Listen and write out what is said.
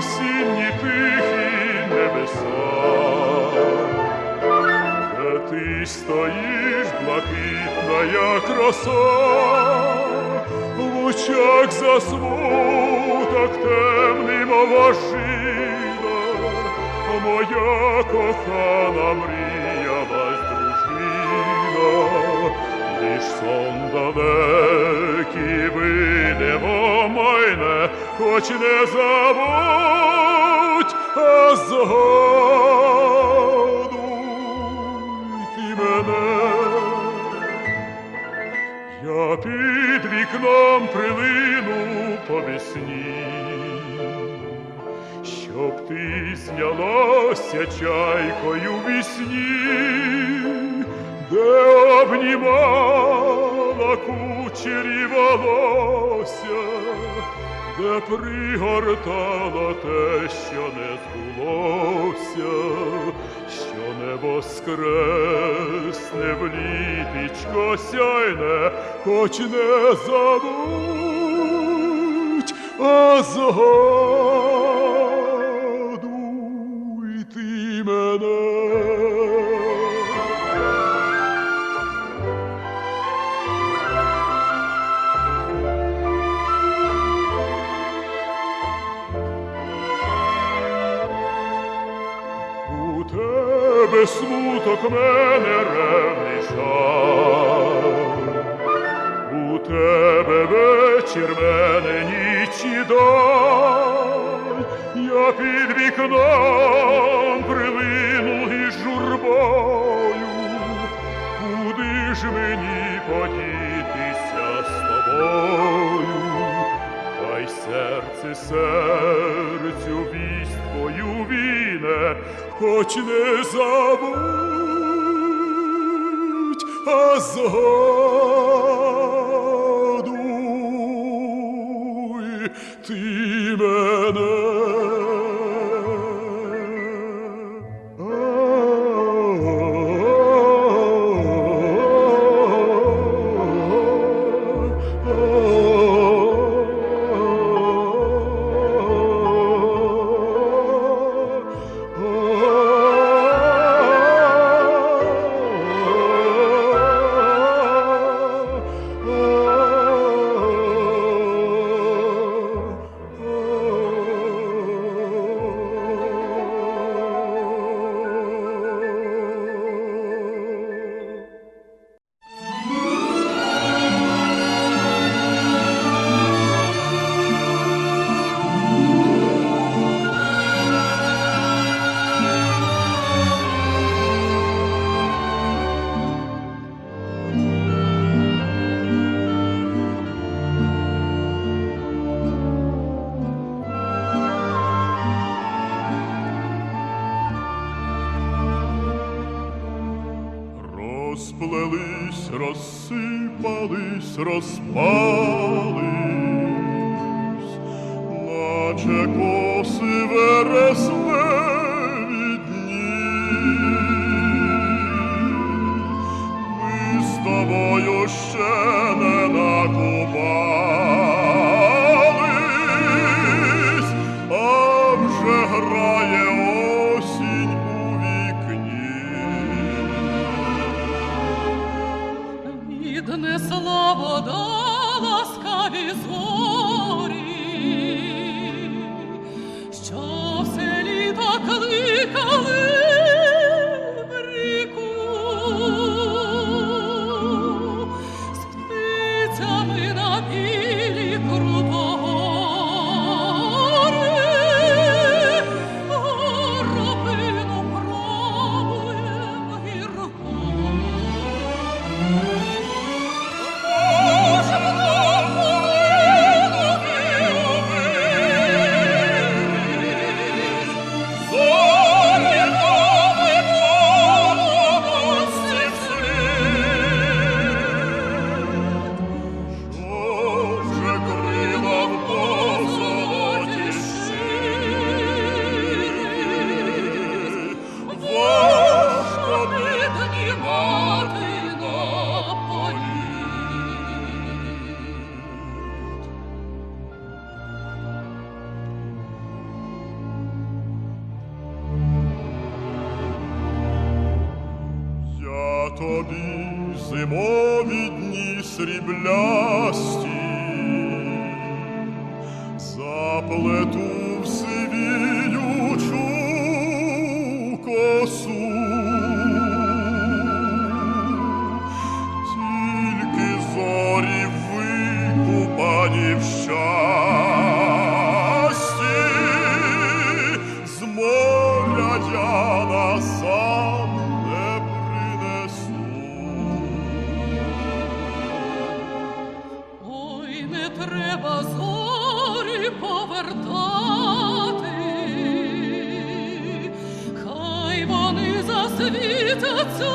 осінні тихі небеса, де ти стоїш, блакитна, краса, роса, в лучах засмуток темний мова жила моя. Хоч не забудь, а згадуй ти мене. Я під вікном прилину по весні, щоб ти знялася чайкою в вісні, де обнімала кучері волосся, де пригортала те, що не збулося, що не воскресне в літічко сяйне, хоч не забудь, а згадуй тебе смуток мене ревний у тебе вечір мене ніч і даль, я під вікном прилину із журбою, куди ж мені подітися з тобою? Серце серцю вість твою віне, хоч не забудь, а згадуй розсипались, розпались, наче коси вересневі дні. Ми з тобою ще не накупались, а вже грає тобі зимові дні сріблясті, заплету треба зорі повертати, хай вони засвітяться